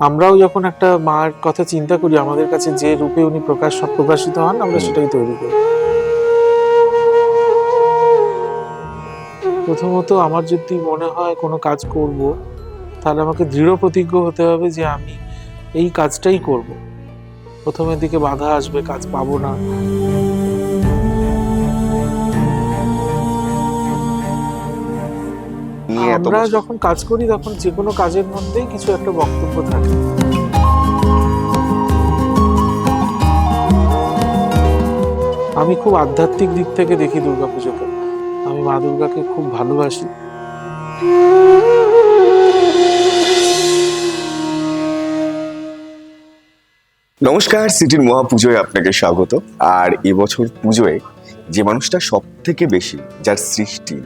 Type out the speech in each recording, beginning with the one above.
আমরাও যখন একটা মার কথা চিন্তা করি আমাদের কাছে যে রূপে উনি প্রকাশ প্রকাশিত হন আমরা সেটাই তৈরি করি। প্রথমত আমার যদি মনে হয় কোনো কাজ করব তাহলে আমাকে দৃঢ় প্রতিজ্ঞ হতে হবে যে আমি এই কাজটাই করব। প্রথমের দিকে বাধা আসবে কাজ পাবো না। নিয়ে এত আমরা যখন কাজ করি তখন যে কোনো কাজের মধ্যেই কিছু একটা বক্তব্য থাকে। আমি খুব আধ্যাত্মিক দিক থেকে দেখি দুর্গা দুর্গাপুজোকে। আমি মা দুর্গাকে খুব ভালোবাসি। নমস্কার সিটির মহাপুজোয় আপনাকে স্বাগত। আর এবছর পুজোয় যে মানুষটা সব থেকে বেশি যার সৃষ্টি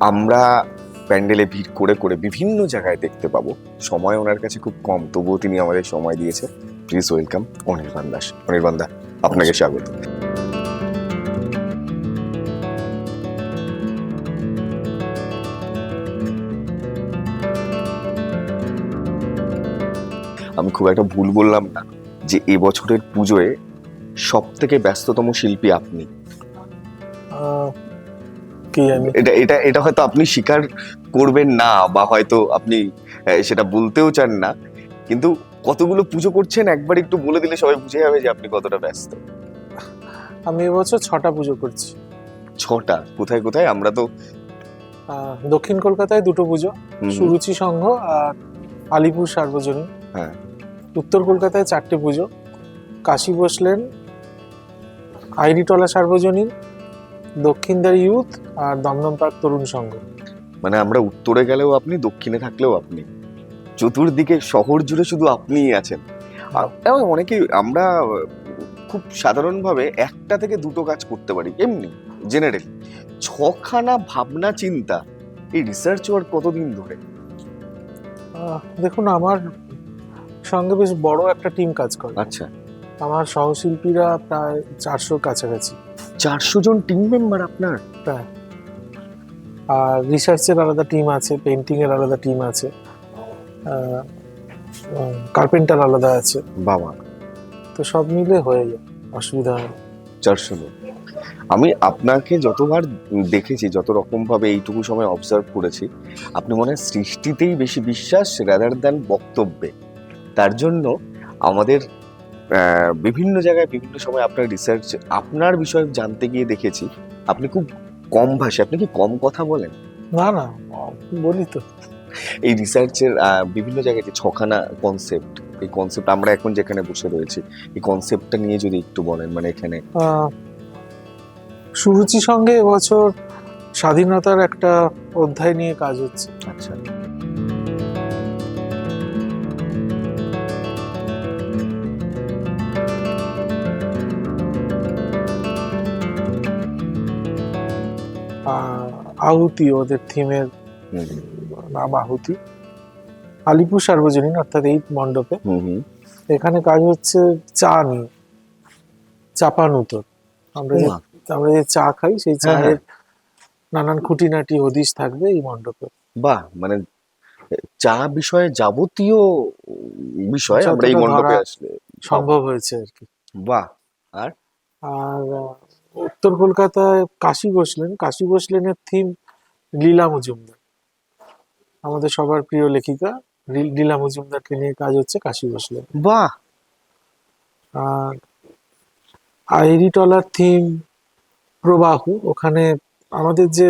আমরা প্যান্ডেলে ভিড় করে করে বিভিন্ন জায়গায় দেখতে পাবো। সময় ওনার কাছে খুব কম তবুও তিনি আমাদের সময় দিয়েছে। Please welcome Anirban Das. Anirban da আপনাকে স্বাগত। আমি খুব একটা ভুল বললাম না যে এবছরের পুজোয় সব থেকে ব্যস্ততম শিল্পী আপনি। কি জানি এটা এটা এটা হয়তো আপনি স্বীকার করবেন না বা হয়তো আপনি সেটা বলতেও চান না। কিন্তু কতগুলো পুজো করছেন একবার একটু বলে দিলে সবাই বুঝে যাবে যে আপনি কতটা ব্যস্ত। আমি এবছর ছটা পুজো করছি। ছটা? কোথায় কোথায়? আমরা তো দক্ষিণ কলকাতায় দুটো পুজো সুরুচি সংঘ আর আলিপুর সার্বজনীন। হ্যাঁ। উত্তর কলকাতায় চারটে পুজো কাশী বসলেন আইরিটলা সার্বজনীন দক্ষিণদার ইউথ আর দমদম পার্ক তরুণ সংঘ। মানে আমরা উত্তরে গেলেও আপনি দক্ষিণে থাকলেও আপনি। চতুর্দিকে শহর জুড়ে শুধু আপনিই আছেন। এবং অনেকেই আমরা খুব সাধারণভাবে একটা থেকে দুটো কাজ করতে পারি এমনি জেনারেলি ছখানা ভাবনা চিন্তা এই রিসার্চ ওয়ার কতদিন ধরে? দেখুন আমার সঙ্গে বেশ বড় একটা টিম কাজ করে। আচ্ছা। আমার সহশিল্পীরা প্রায় চারশোর কাছাকাছি। চারশো জন টিম মেম্বার আপনার? প্রায় আর রিসার্চের আলাদা টিম আছে পেন্টিং এর আলাদা টিম আছে কার্পেন্টার আলাদা আছে। বাবা। তো সব মিলে হয়ে যায় অসুবিধা হয় চারশো জন। আমি আপনাকে যতবার দেখেছি যত রকম ভাবে এইটুকু সময় অবজার্ভ করেছি আপনি মনে হয় সৃষ্টিতেই বেশি বিশ্বাস রাদার দ্যান বক্তব্যে। তার জন্য আমাদের বিভিন্ন জায়গায় বিভিন্ন সময় আপনার রিসার্চ আপনার বিষয়ে জানতে গিয়ে দেখেছি আপনি খুব কম ভাষায় আপনি কি কম কথা বলেন? না না বলি তো। এই রিসার্চের বিভিন্ন জায়গায় যে ছখানা কনসেপ্ট এই কনসেপ্ট আমরা এখন যেখানে বসে রয়েছি এই কনসেপ্টটা নিয়ে যদি একটু বলেন মানে এখানে। সুরুচি সঙ্গে এবছর স্বাধীনতার একটা অধ্যায় নিয়ে কাজ হচ্ছে। আচ্ছা। আহুতি ওদের থিমের নাম আহুতি। আলিপুর সার্বজনীন অর্থাৎ এই মণ্ডপে। এখানে কাজ হচ্ছে চা নিয়ে চাপানুতর। আমরা যে আমরা যে চা খাই সেই হ্যাঁ, হ্যাঁ। চায়ের নানান খুঁটিনাটি হদিশ থাকবে এই মণ্ডপে। বাহ! মানে চা বিষয়ে যাবতীয় বিষয় আমরা এই মণ্ডপে আসলে সম্ভব হয়েছে আর কি। বাহ! আর? আহ, উত্তর কলকাতায় কাশী বসলেন। কাশী বসলেনের থিম লীলা মজুমদার। আমাদের সবার প্রিয় লেখিকা লীলা মজুমদারকে নিয়ে কাজ হচ্ছে কাশী বসলেন। বাহ! আর আইরিটলার থিম প্রবাহু ওখানে আমাদের যে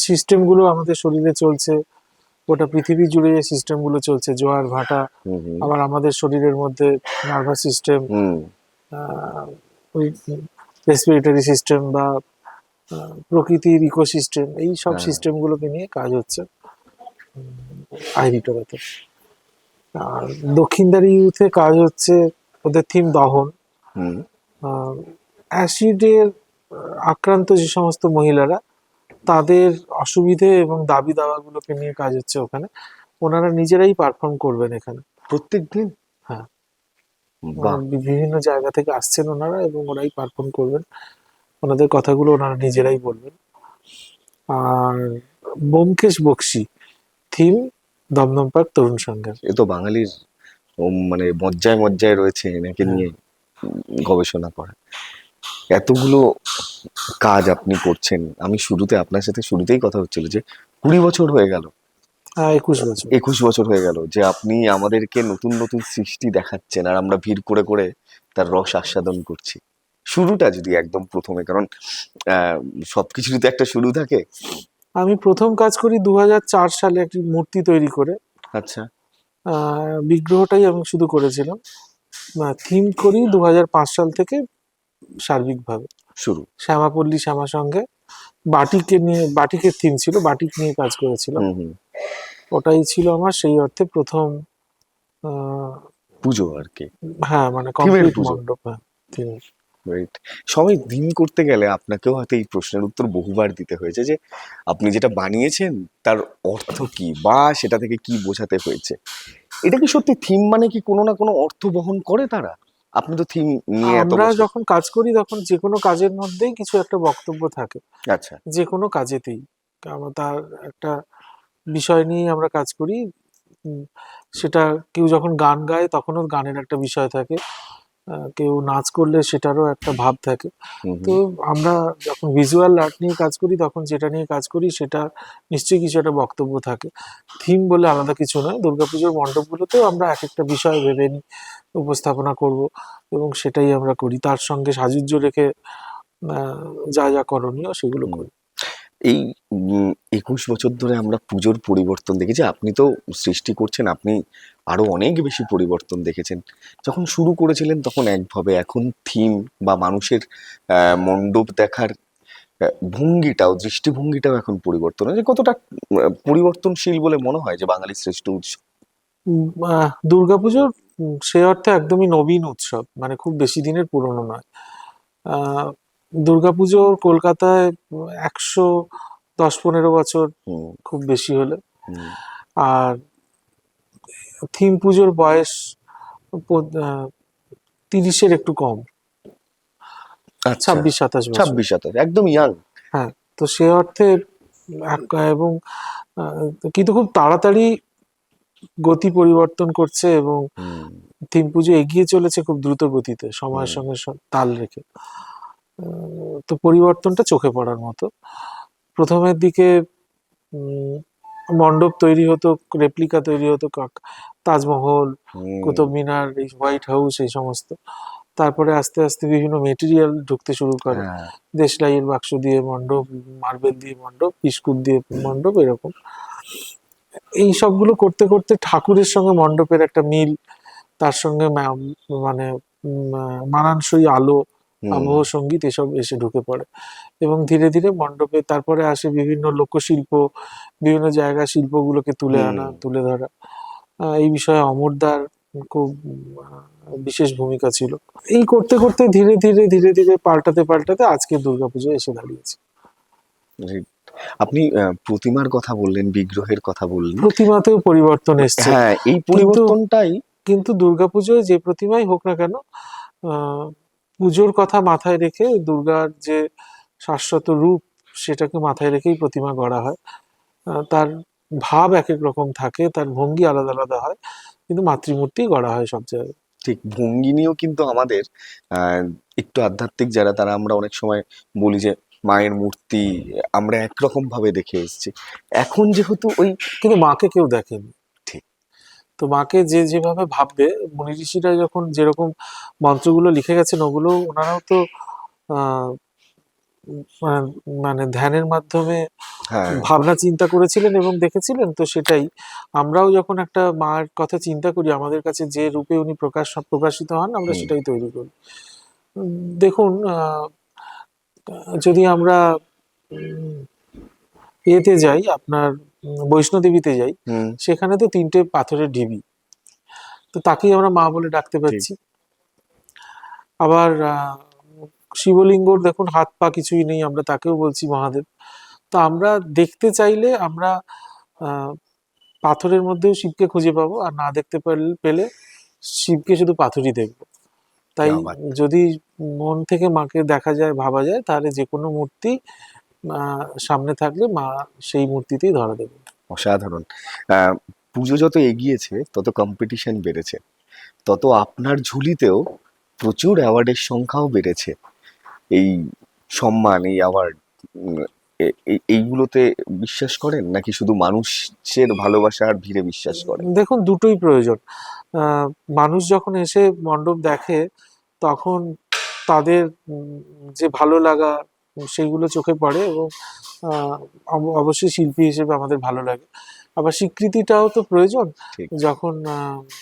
সিস্টেমগুলো আমাদের শরীরে চলছে গোটা পৃথিবী জুড়ে যে সিস্টেমগুলো চলছে জোয়ার ভাটা আবার আমাদের শরীরের মধ্যে নার্ভাস সিস্টেম হুম। ওই রেসপিরেটরি সিস্টেম বা প্রকৃতির ইকোসিস্টেম এই সব হ্যাঁ। সিস্টেমগুলোকে নিয়ে কাজ হচ্ছে আইরিটোরাতে আর দক্ষিণদারি ইউথে কাজ হচ্ছে ওদের থিম দহন। হুম। অ্যাসিডের আক্রান্ত যে সমস্ত মহিলারা তাদের অসুবিধে এবং দাবি দাওয়াগুলোকে নিয়ে কাজ হচ্ছে ওখানে। ওনারা নিজেরাই পারফর্ম করবেন এখানে। প্রত্যেক দিন হ্যাঁ। বিভিন্ন জায়গা থেকে আসছেন ওনারা এবং ওরাই পারফর্ম করবেন। ওনাদের কথাগুলো ওনারা নিজেরাই বলবেন। আর ব্যোমকেশ বক্সি থিম দমদম পার্ক তরুণ সংঘের। এ তো বাঙালির মানে মজ্জায় মজ্জায় রয়েছে এনাকে হ্যাঁ। নিয়ে গবেষণা করা। এতগুলো কাজ আপনি করছেন। আমি শুরুতে আপনার সাথে শুরুতেই কথা হচ্ছিল যে কুড়ি বছর হয়ে গেল। একুশ বছর। একুশ বছর হয়ে গেল যে আপনি আমাদেরকে নতুন নতুন সৃষ্টি দেখাচ্ছেন আর আমরা ভিড় করে করে তার রস আস্বাদন করছি। শুরুটা যদি একদম প্রথমে কারণ সবকিছুরই তো একটা শুরু থাকে। আমি প্রথম কাজ করি দু হাজার চার সালে একটি মূর্তি তৈরি করে। আচ্ছা। বিগ্রহটাই আমি শুধু করেছিলাম। থিম করি দু হাজার পাঁচ সাল থেকে সার্বিকভাবে। শুরু। শ্যামাপল্লী শ্যামা সঙ্গে বাটিকে নিয়ে বাটিকের থিম ছিল বাটিক নিয়ে কাজ করেছিলাম। ওটাই ছিল আমার সেই অর্থে প্রথম পুজো আর কি। হ্যাঁ মানে কমপ্লিট মণ্ডপ হ্যাঁ রাইট সবাই দিন করতে গেলে আপনাকেও হয়তো এই প্রশ্নের উত্তর বহুবার দিতে হয়েছে যে আপনি যেটা বানিয়েছেন তার অর্থ কি বা সেটা থেকে কি বোঝাতে হয়েছে? এটা কি সত্যি থিম মানে কি কোনো না কোনো অর্থ বহন করে তারা? আপনি তো থিম নিয়ে আমরা যখন কাজ করি তখন যে কোনো কাজের মধ্যেই কিছু একটা বক্তব্য থাকে। আচ্ছা। যে কোনো কাজেতেই। কারণ তার একটা বিষয় নিয়ে আমরা কাজ করি। সেটা কেউ যখন গান গায় তখনও গানের একটা বিষয় থাকে। কেউ নাচ করলে সেটারও একটা ভাব থাকে। তো আমরা যখন ভিজুয়াল আর্ট নিয়ে কাজ করি তখন যেটা নিয়ে কাজ করি সেটা নিশ্চয়ই কিছু একটা বক্তব্য থাকে। থিম বলে আলাদা কিছু নয়। দুর্গাপুজোর মণ্ডপগুলোতেও আমরা এক একটা বিষয় ভেবে নিই উপস্থাপনা করব এবং সেটাই আমরা করি। তার সঙ্গে সাজুজ্য রেখে যা যা করণীয় সেগুলো করি। এই একুশ বছর ধরে আমরা পুজোর পরিবর্তন দেখেছি। আপনি তো সৃষ্টি করছেন, আপনি আরও অনেক বেশি পরিবর্তন দেখেছেন। যখন শুরু করেছিলেন তখন একভাবে এখন থিম বা মানুষের মণ্ডপ দেখার ভঙ্গিটাও, দৃষ্টিভঙ্গিটাও এখন পরিবর্তন হয়েছে। কতটা পরিবর্তনশীল বলে মনে হয় যে বাঙালির শ্রেষ্ঠ উৎসব? দুর্গাপুজোর সে অর্থে একদমই নবীন উৎসব। মানে খুব বেশি দিনের পুরনো নয়। দুর্গাপুজোর কলকাতায় একশো দশ পনেরো বছর খুব বেশি হলে। আর থিম পুজোর বয়স তিরিশের একটু কম। আচ্ছা। ছাব্বিশ সাতাশ ছাব্বিশ সাতাশ একদম ইয়াং হ্যাঁ তো সে অর্থে এবং কিন্তু খুব তাড়াতাড়ি গতি পরিবর্তন করছে এবং থিম পুজো এগিয়ে চলেছে খুব দ্রুত গতিতে সময়ের। সঙ্গে তাল রেখে। তো পরিবর্তনটা চোখে পড়ার মতো। প্রথমের দিকে মণ্ডপ তৈরি হতো রেপ্লিকা তৈরি হতো তাজমহল কুতুব মিনার এই হোয়াইট হাউস এই সমস্ত। তারপরে আস্তে আস্তে বিভিন্ন মেটেরিয়াল ঢুকতে শুরু করে। হ্যাঁ। দেশলাইয়ের বাক্স দিয়ে মণ্ডপ মার্বেল দিয়ে মণ্ডপ বিস্কুট দিয়ে মণ্ডপ এরকম। এই সবগুলো করতে করতে ঠাকুরের সঙ্গে মণ্ডপের একটা মিল তার সঙ্গে মানে মানানসই আলো আবহ সংগীত এসব এসে ঢুকে পড়ে। এবং ধীরে ধীরে মণ্ডপে তারপরে আসে বিভিন্ন লোকশিল্প বিভিন্ন জায়গা শিল্পগুলোকে তুলে আনা তুলে ধরা। এই বিষয়ে অমরদার খুব বিশেষ ভূমিকা ছিল। এই করতে করতে ধীরে ধীরে ধীরে ধীরে পাল্টাতে পাল্টাতে আজকে দুর্গাপুজো এসে দাঁড়িয়েছে. আপনি প্রতিমার কথা বললেন বিগ্রহের কথা বললেন। প্রতিমাতেও পরিবর্তন এসছে। হ্যাঁ এই পরিবর্তনটাই কিন্তু দুর্গাপুজোয় যে প্রতিমাই হোক না কেন আহ, পুজোর কথা মাথায় রেখে দুর্গার যে শাশ্বত রূপ সেটাকে মাথায় রেখেই প্রতিমা গড়া হয়। তার ভাব এক এক রকম থাকে তার ভঙ্গি আলাদা আলাদা হয় কিন্তু মাতৃমূর্তি গড়া হয় সব জায়গায়। ঠিক ভঙ্গি নিয়েও কিন্তু আমাদের একটু আধ্যাত্মিক যারা তারা আমরা অনেক সময় বলি যে মায়ের মূর্তি আমরা একরকম ভাবে দেখে এসেছি। এখন যেহেতু ওই কিন্তু মাকে কেউ দেখেনি। তো মাকে যে যেভাবে ভাববে মুনি ঋষিরা যখন যেরকম মন্ত্রগুলো লিখে গেছেন ওগুলো ওনারাও তো আহ, মানে- মানে ধ্যানের মাধ্যমে হ্যাঁ। ভাবনা চিন্তা করেছিলেন এবং দেখেছিলেন তো সেটাই। আমরাও যখন একটা মার কথা চিন্তা করি আমাদের কাছে যে রূপে উনি প্রকাশ প্রকাশিত হন আমরা সেটাই তৈরি করি। দেখুন আহ, যদি আমরা এতে যাই আপনার বৈষ্ণোদেবীতে যাই সেখানে তো তিনটে পাথরের ঢিবি। তো তাকেই আমরা মা বলে ডাকতে পারছি। আবার শিবলিঙ্গর দেখুন হাত পা কিছুই নেই আমরা তাকেও বলছি মহাদেব। তো আমরা দেখতে চাইলে আমরা পাথরের মধ্যেও শিবকে খুঁজে পাবো আর না দেখতে পেলে শিবকে শুধু পাথরই দেখব। তাই যদি মন থেকে মাকে দেখা যায় ভাবা যায় তাহলে যে কোনো মূর্তি সামনে থাকলে মা সেই মূর্তিতেই ধরা দেবে। অসাধারণ। পুজো যত এগিয়েছে তত কম্পিটিশন বেড়েছে। তত আপনার ঝুলিতেও প্রচুর অ্যাওয়ার্ডের সংখ্যাও বেড়েছে। এই সম্মান এই অ্যাওয়ার্ড এইগুলোতে বিশ্বাস করেন? নাকি শুধু মানুষের ভালোবাসা আর ভিড়ে বিশ্বাস করেন? দেখুন দুটোই প্রয়োজন। মানুষ যখন এসে মণ্ডপ দেখে তখন তাদের যে ভালো লাগা সেইগুলো চোখে পড়ে এবং অবশ্যই শিল্পী হিসেবে আমাদের ভালো লাগে। আবার স্বীকৃতিটাও তো প্রয়োজন। যখন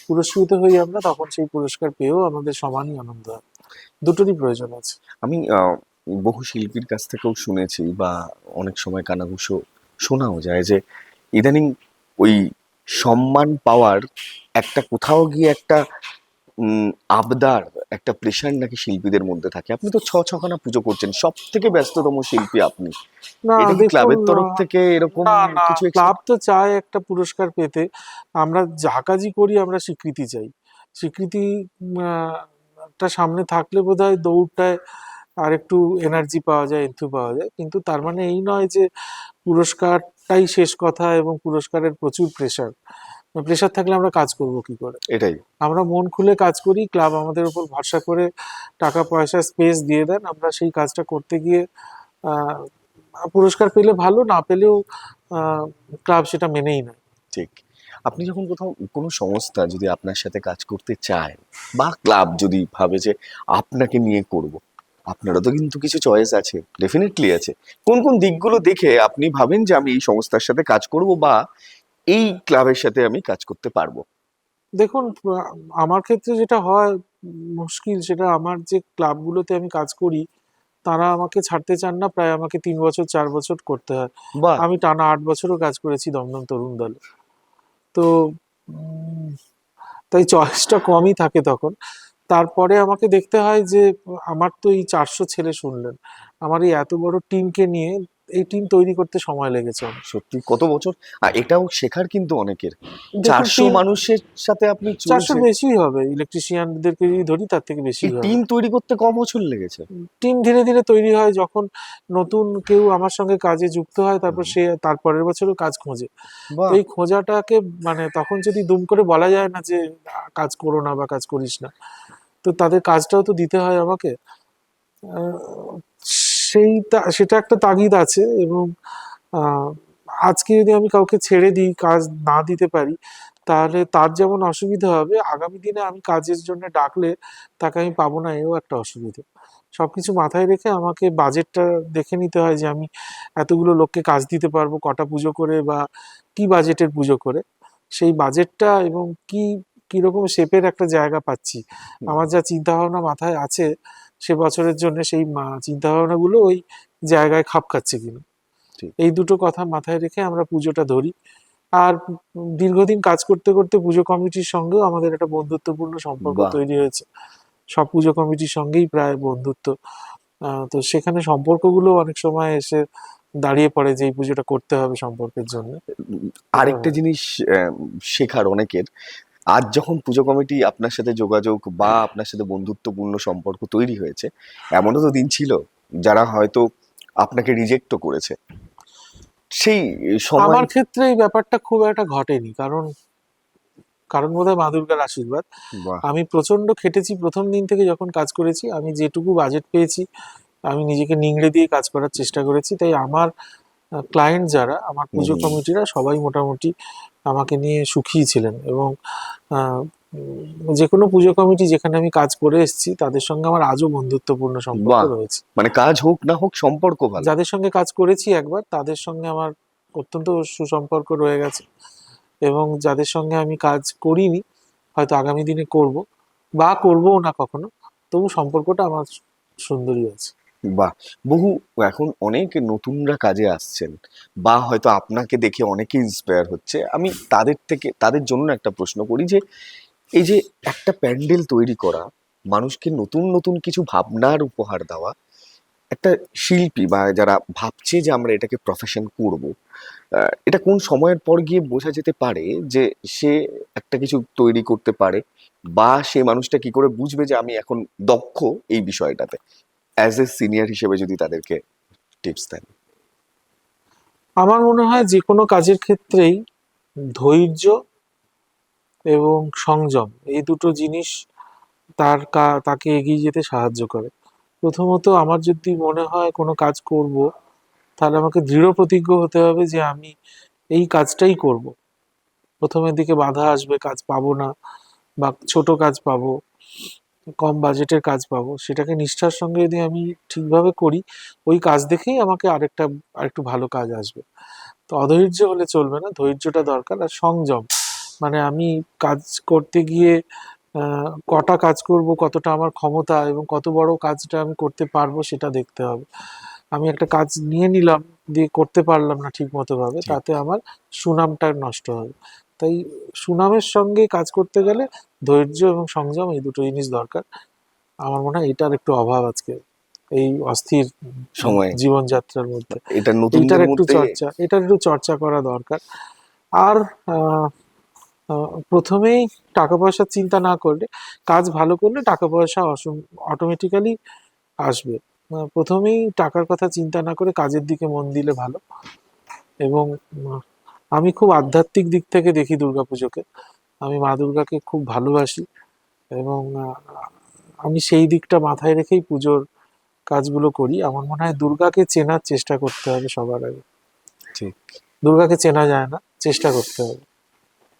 পুরস্কৃত হই আমরা তখন সেই পুরস্কার পেয়েও আমাদের সমানই আনন্দ হয়। দুটোরই প্রয়োজন আছে। আমি বহু শিল্পীর কাছ থেকেও শুনেছি বা অনেক সময় কানাঘুষো শোনাও যায় যে ইদানিং ওই সম্মান পাওয়ার একটা কোথাও গিয়ে একটা আবদার একটা প্রেশার নাকি শিল্পীদের মধ্যে থাকে। আপনি তো ছ ছখানা পুজো করছেন সব থেকে ব্যস্ততম শিল্পী আপনি। এটা কি ক্লাবের তরফ থেকে এরকম কিছু ক্লাব তো চায় একটা পুরস্কার পেতে। আমরা যা কাজই করি আমরা স্বীকৃতি চাই। স্বীকৃতি আহ, টা সামনে থাকলে বোধহয় দৌড়টায় আর একটু এনার্জি পাওয়া যায় এন্থু পাওয়া যায়। কিন্তু তার মানে এই নয় যে পুরস্কারটাই শেষ কথা এবং পুরস্কারের প্রচুর প্রেশার প্রেশার থাকলে আমরা কাজ করব কি করে? এটাই। আমরা মন খুলে কাজ করি ক্লাব আমাদের উপর ভরসা করে টাকা পয়সা স্পেস দিয়ে দেন। আমরা সেই কাজটা করতে গিয়ে পুরস্কার পেলে ভালো না পেলেও ক্লাব সেটা মেনেই নেয়। ঠিক। আপনি যখন কোথাও কোনো সংস্থা যদি আপনার সাথে কাজ করতে চায় বা ক্লাব যদি ভাবে যে আপনাকে নিয়ে করব আপনারও তো কিন্তু কিছু চয়েস আছে ডেফিনেটলি আছে। কোন কোন দিকগুলো দেখে আপনি ভাবেন যে আমি এই সংস্থার সাথে কাজ করব বা এই ক্লাবের সাথে আমি কাজ করতে পারব। দেখুন আমার ক্ষেত্রে যেটা হয় মুশকিল সেটা আমার যে ক্লাবগুলোতে আমি কাজ করি তারা আমাকে ছাড়তে চান না প্রায় আমাকে তিন বছর চার বছর করতে হয়। আমি টানা আট বছরও কাজ করেছি দমদম তরুণ দলে। তো তাই চয়েসটা কমই থাকে তখন। তারপরে আমাকে দেখতে হয় যে আমার তো এই চারশো ছেলে শুনলেন। আমার এই এত বড় টিমকে নিয়ে এই টিম তৈরি করতে সময় লেগেছে সত্যি কত বছর? আর এটাও শেখার কিন্তু অনেকের। চারশো মানুষের সাথে আপনি চারশো বেশি হবে। ইলেকট্রিশিয়ানদেরকে যদি ধরি তার থেকে বেশি টিম তৈরি করতে ক বছর লেগেছে? টিম ধীরে ধীরে তৈরি হয় যখন নতুন কেউ আমার সঙ্গে কাজে যুক্ত হয় তারপর সে তার পরের বছরও কাজ খোঁজে। এই খোঁজাটাকে মানে তখন যদি দুম করে বলা যায় না যে কাজ করো না বা কাজ করিস না। তো তাদের কাজটাও তো দিতে হয় আমাকে। সেই তা- সেটা একটা তাগিদ আছে এবং আজকে যদি আমি কাউকে ছেড়ে দিই কাজ না দিতে পারি তাহলে তার যেমন অসুবিধা হবে আগামী দিনে আমি কাজের জন্য ডাকলে তাকে আমি পাবো না এও একটা অসুবিধা। সবকিছু মাথায় রেখে আমাকে বাজেটটা দেখে নিতে হয় যে আমি এতগুলো লোককে কাজ দিতে পারব কটা পুজো করে বা কি বাজেটের পুজো করে। সেই বাজেটটা এবং কি কীরকম শেপের একটা জায়গা পাচ্ছি আমার যা চিন্তা ভাবনা মাথায় আছে সে বছরের জন্য সেই চিন্তা ভাবনাগুলো ওই জায়গায় খাপ খাচ্ছে কিনা। এই দুটো কথা মাথায় রেখে আমরা পুজোটা ধরি। আর দীর্ঘদিন কাজ করতে করতে পুজো কমিটির সঙ্গেও আমাদের একটা বন্ধুত্বপূর্ণ সম্পর্ক তৈরি হয়েছে। সব পুজো কমিটির সঙ্গেই প্রায় বন্ধুত্ব। তো সেখানে সম্পর্কগুলো অনেক সময় এসে দাঁড়িয়ে পড়ে যে এই পুজোটা করতে হবে সম্পর্কের জন্য। আরেকটা জিনিস শেখার অনেকের। আজ যখন পুজো কমিটি আপনার সাথে যোগাযোগ বা আপনার সাথে বন্ধুত্বপূর্ণ সম্পর্ক তৈরি হয়েছে এমনও তো দিন ছিল যারা হয়তো আপনাকে রিজেক্টও করেছে। সেই আমার ক্ষেত্রে এই ব্যাপারটা খুব একটা ঘটেনি কারণ কারণ বোধহয় মা দুর্গার আশীর্বাদ। আমি প্রচণ্ড খেটেছি প্রথম দিন থেকে যখন কাজ করেছি আমি যেটুকু বাজেট পেয়েছি আমি নিজেকে নিংড়ে দিয়ে কাজ করার চেষ্টা করেছি তাই আমার ক্লায়েন্ট যারা আমার পুজো কমিটিরা সবাই মোটামুটি আমাকে নিয়ে সুখী ছিলেন এবং যে কোনো পুজো কমিটি যেখানে আমি কাজ করে এসেছি তাদের সঙ্গে আমার আজও বন্ধুত্বপূর্ণ সম্পর্ক রয়েছে। মানে কাজ হোক না হোক সম্পর্ক ভালো। যাদের সঙ্গে কাজ করেছি একবার তাদের সঙ্গে আমার অত্যন্ত সুসম্পর্ক রয়ে গেছে এবং যাদের সঙ্গে আমি কাজ করিনি হয়তো আগামী দিনে করব বা করবও না কখনো তবু সম্পর্কটা আমার সুন্দরই আছে। বাহ! বহু, এখন অনেক নতুনরা কাজে আসছেন। বা হয়তো আপনাকে দেখে অনেকে ইন্সপায়ার হচ্ছে। আমি তাদের থেকে, তাদের জন্য একটা প্রশ্ন করি যে, এই যে একটা প্যান্ডেল তৈরি করা, মানুষকে নতুন নতুন কিছু ভাবনার উপহার দেওয়া, একটা শিল্পী বা যারা ভাবছে যে আমরা এটাকে প্রফেশন করব এটা কোন সময়ের পর গিয়ে বোঝা যেতে পারে যে সে একটা কিছু তৈরি করতে পারে? বা সে মানুষটা কি করে বুঝবে যে আমি এখন দক্ষ এই বিষয়টাতে? অ্যাজ এ সিনিয়র হিসেবে যদি তাদেরকে টিপস দেন? আমার মনে হয় যে কোনো কাজের ক্ষেত্রেই ধৈর্য এবং সংযম, এই দুটো জিনিস তার তাকে এগিয়ে যেতে সাহায্য করে। প্রথমত আমার যদি মনে হয় কোনো কাজ করব, তাহলে আমাকে দৃঢ় প্রতিজ্ঞ হতে হবে যে আমি এই কাজটাই করব। প্রথমের দিকে বাধা আসবে, কাজ পাবো না বা ছোট কাজ পাবো। কম বাজেটের কাজ পাবো সেটাকে নিষ্ঠার সঙ্গে যদি আমি ঠিকভাবে করি ওই কাজ দেখেই আমাকে আরেকটা আরেকটু ভালো কাজ আসবে। তো অধৈর্য হলে চলবে না ধৈর্যটা দরকার আর সংযম। মানে আমি কাজ করতে গিয়ে কটা কাজ করব কতটা আমার ক্ষমতা এবং কত বড় কাজটা আমি করতে পারব সেটা দেখতে হবে। আমি একটা কাজ নিয়ে নিলাম দিয়ে করতে পারলাম না ঠিক মতো ভাবে তাতে আমার সুনামটা নষ্ট হবে। তাই সুনামের সঙ্গে কাজ করতে গেলে ধৈর্য এবং সংযম এই দুটো জিনিস দরকার। আমার মনে হয় এটার একটু অভাব আজকে এই অস্থির সময়। জীবনযাত্রার মধ্যে। এটা এইটার নতুনদের একটু চর্চা এটার একটু চর্চা করা দরকার। আর প্রথমেই টাকা পয়সার চিন্তা না করলে কাজ ভালো করলে টাকা পয়সা অটোমেটিক্যালি আসবে। প্রথমেই টাকার কথা চিন্তা না করে কাজের দিকে মন দিলে ভালো। এবং আমি খুব আধ্যাত্মিক দিক থেকে দেখি দুর্গাপুজোকে। আমি মা দুর্গাকে খুব ভালোবাসি এবং আমি সেই দিকটা মাথায় রেখেই পুজোর কাজগুলো করি। আমার মনে হয় দুর্গাকে চেনার চেষ্টা করতে হবে সবার আগে। ঠিক। দুর্গাকে চেনা যায় না চেষ্টা করতে হবে।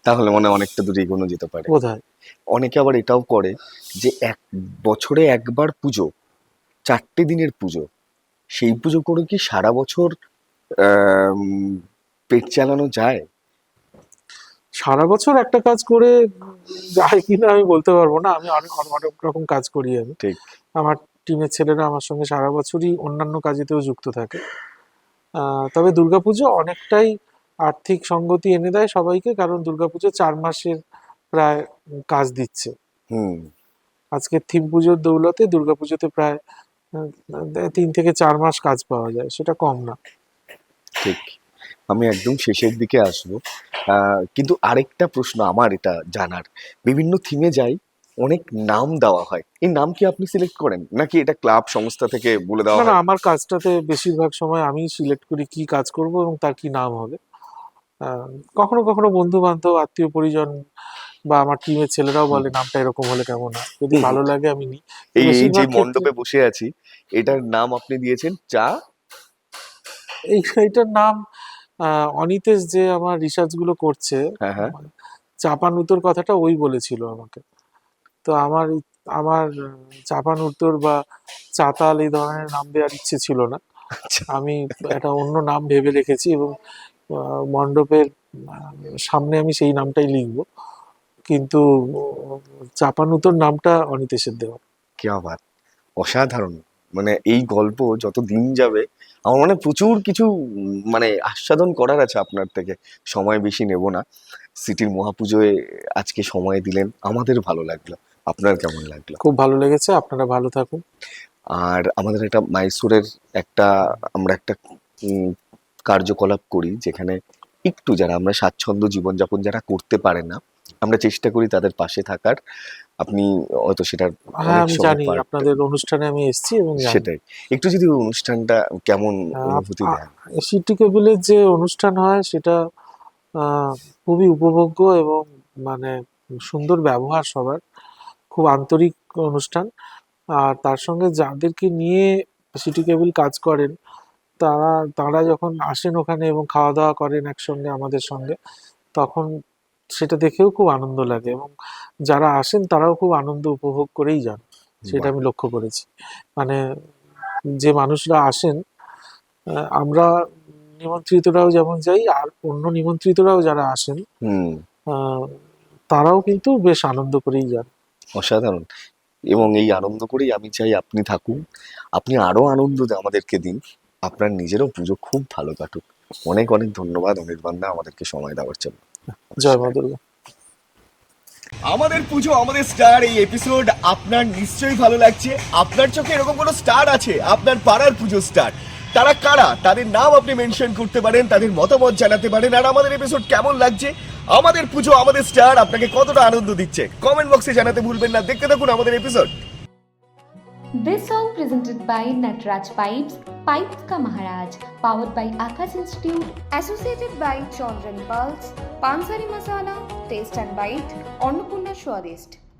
তাহলে মনে হয় অনেকটা দূরে এগোনো যেতে পারে। বোধ হয় অনেকে আবার এটাও করে যে এক বছরে একবার পুজো চারটে দিনের পুজো সেই পুজো করে কি সারা বছর পেট চালানো যায়? সারা বছর একটা কাজ করে যায় কিনা আমি বলতে পারব না। আমি অনেক অনেক রকম কাজ করি আমি। ঠিক। আমার টিমের ছেলেরা আমার সঙ্গে সারা বছরই অন্যান্য কাজেতেও যুক্ত থাকে। তবে দুর্গাপুজো অনেকটাই আর্থিক সঙ্গতি এনে দেয় সবাইকে কারণ দুর্গাপুজো চার মাসের প্রায় কাজ দিচ্ছে। হুম। আজকে থিম পুজোর দৌলতে দুর্গাপুজোতে প্রায় তিন থেকে চার মাস কাজ পাওয়া যায় সেটা কম না। ঠিক। আমি একদম শেষের দিকে আসব। কিন্তু আরেকটা প্রশ্ন আমার এটা জানার। বিভিন্ন থিমে যাই অনেক নাম দেওয়া হয়। এই নাম কি আপনি সিলেক্ট করেন? নাকি এটা ক্লাব সংস্থা থেকে বলে দেওয়া না না আমার কাজটাতে বেশিরভাগ সময় আমি সিলেক্ট করি কি কাজ করব এবং তার কি নাম হবে। কখনো কখনো বন্ধু বান্ধব আত্মীয় পরিজন বা আমার টিমের ছেলেরাও বলে নামটা এরকম হলে কেমন হয়? যদি ভালো লাগে আমি নিই। এই যে মণ্ডপে বসে আছি এটার নাম আপনি দিয়েছেন চা? এইটার নাম অনিতেশ যে আমার রিসার্চগুলো করছে হ্যাঁ হ্যাঁ। চাপান উত্তর কথাটা ওই বলেছিল আমাকে। তো আমার আমার চাপান উত্তর বা চাতাল এই ধরনের নাম দেওয়ার ইচ্ছে ছিল না। আচ্ছা। আমি একটা অন্য নাম ভেবে রেখেছি এবং মণ্ডপের সামনে আমি সেই নামটাই লিখব। কিন্তু চাপানুতর নামটা অনিতেশের দেওয়া। কি আবার। অসাধারণ। মানে এই গল্প যত দিন যাবে আমার মানে প্রচুর কিছু মানে আস্বাদন করার আছে আপনার থেকে। সময় বেশি নেব না। সিটির মহাপুজোয় আজকে সময় দিলেন আমাদের ভালো লাগল। আপনার কেমন লাগল? খুব ভালো লেগেছে আপনারা ভালো থাকুন। আর আমাদের একটা মাইসোরের একটা আমরা একটা কার্যকলাপ করি যেখানে একটু যারা আমরা স্বাচ্ছন্দ্য জীবনযাপন যারা করতে পারে না আমরা চেষ্টা করি তাদের পাশে থাকার। আপনি হয়তো সেটার হ্যাঁ আমি জানি। আপনাদের অনুষ্ঠানে আমি এসেছি এবং সেটাই। একটু যদি অনুষ্ঠানটা কেমন অনুভূতি দেন? সিটি কেবলের যে অনুষ্ঠান হয় সেটা খুবই উপভোগ্য এবং মানে সুন্দর ব্যবহার সবার। খুব আন্তরিক অনুষ্ঠান। আর তার সঙ্গে যাদেরকে নিয়ে সিটি কেবল কাজ করেন তারা তারা যখন আসেন ওখানে এবং খাওয়া দাওয়া করেন একসঙ্গে আমাদের সঙ্গে তখন সেটা দেখেও খুব আনন্দ লাগে এবং যারা আসেন তারাও খুব আনন্দ উপভোগ করেই যান। সেটা আমি লক্ষ্য করেছি। মানে যে মানুষরা আসেন আমরা নিমন্ত্রিতরাও যেমন যাই আর অন্য নিমন্ত্রিতরাও যারা আসেন তারাও কিন্তু বেশ আনন্দ করেই যান। অসাধারণ। এবং এই আনন্দ করেই আমি চাই আপনি থাকুন। আপনি আরও আনন্দ আমাদেরকে দিন। আপনার নিজেরও পুজো খুব ভালো কাটুক। অনেক অনেক ধন্যবাদ অনির্বাণ আমাদেরকে সময় দেওয়ার জন্য। জয় মা দুর্গা। আমাদের পুজো, আমাদের স্টার এই এপিসোড আপনার নিশ্চয়ই ভালো লাগছে। আপনার চোখে এরকম কোনো স্টার আছে? আপনার পাড়ার পুজো স্টার তারা কারা? তাদের নাম আপনি মেনশন করতে পারেন, তাদের মতামত জানাতে পারেন। আর আমাদের এপিসোড কেমন লাগছে? আমাদের পুজো, আমাদের স্টার আপনাকে কতটা আনন্দ দিচ্ছে? কমেন্ট বক্সে জানাতে ভুলবেন না। দেখতে থাকুন আমাদের episode This song presented by Natraj Pipes, Pipes Ka Maharaj, powered by Akash Institute Associated by Chandran Pulse, Pansari Masala, Taste and Bite, Annapurna Swadist.